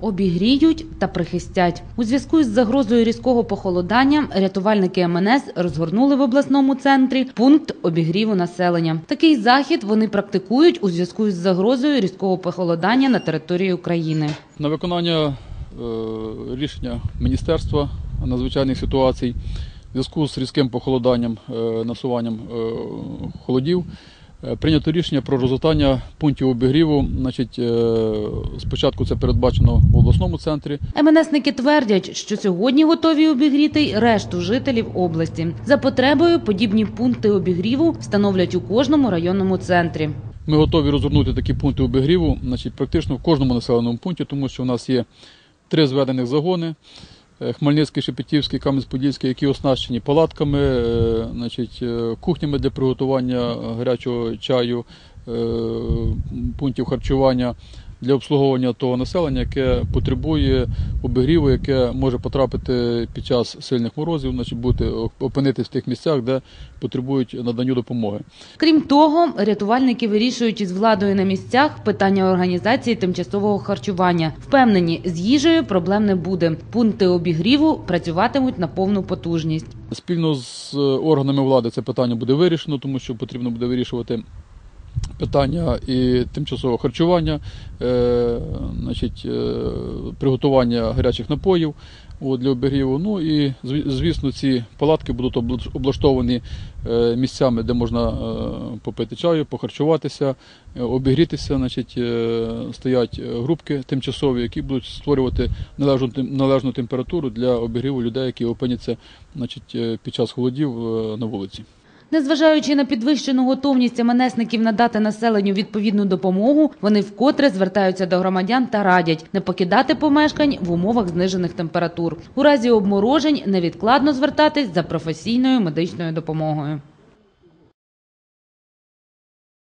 Обігріють та прихистять. У зв'язку із загрозою різкого похолодання рятувальники МНС розгорнули в обласному центрі пункт обігріву населення. Такий захід вони практикують у зв'язку із загрозою різкого похолодання на території України. На виконання е, рішення Міністерства надзвичайних ситуацій зв'язку з різким похолоданням, е, насуванням е, холодів, прийнято рішення про розгортання пунктів обігріву. Значить, е, спочатку це передбачено в обласному центрі. МНСники твердять, що сьогодні готові обігріти й решту жителів області. За потребою подібні пункти обігріву встановлять у кожному районному центрі. Ми готові розгорнути такі пункти обігріву, значить, практично в кожному населеному пункті, тому що у нас є три зведених загони. Е, Хмельницький, Шепетівський, Кам'янець-Подільський, які оснащені палатками, е, значить, е, кухнями для приготування гарячого чаю, пунктів харчування для обслуговування того населення, яке потребує обігріву, яке може потрапити під час сильних морозів, значить бути опинитись в тих місцях, де потребують наданню допомоги. Крім того, рятувальники вирішують із владою на місцях питання організації тимчасового харчування. Впевнені, з їжею проблем не буде. Пункти обігріву працюватимуть на повну потужність. Спільно з е, органами влади це питання буде вирішено, тому що потрібно буде вирішувати питання і тимчасового харчування, е, значить, е, приготування гарячих напоїв от, для обігріву. Ну і звісно, ці палатки будуть облаштовані е, місцями, де можна е, попити чаю, похарчуватися, е, обігрітися. Значить, е, стоять е, групки тимчасові, які будуть створювати належну, належну температуру для обігріву людей, які опиняться значить, е, під час холодів е, на вулиці. Незважаючи на підвищену готовність МНСників надати населенню відповідну допомогу, вони вкотре звертаються до громадян та радять не покидати помешкань в умовах знижених температур. У разі обморожень невідкладно звертатись за професійною медичною допомогою.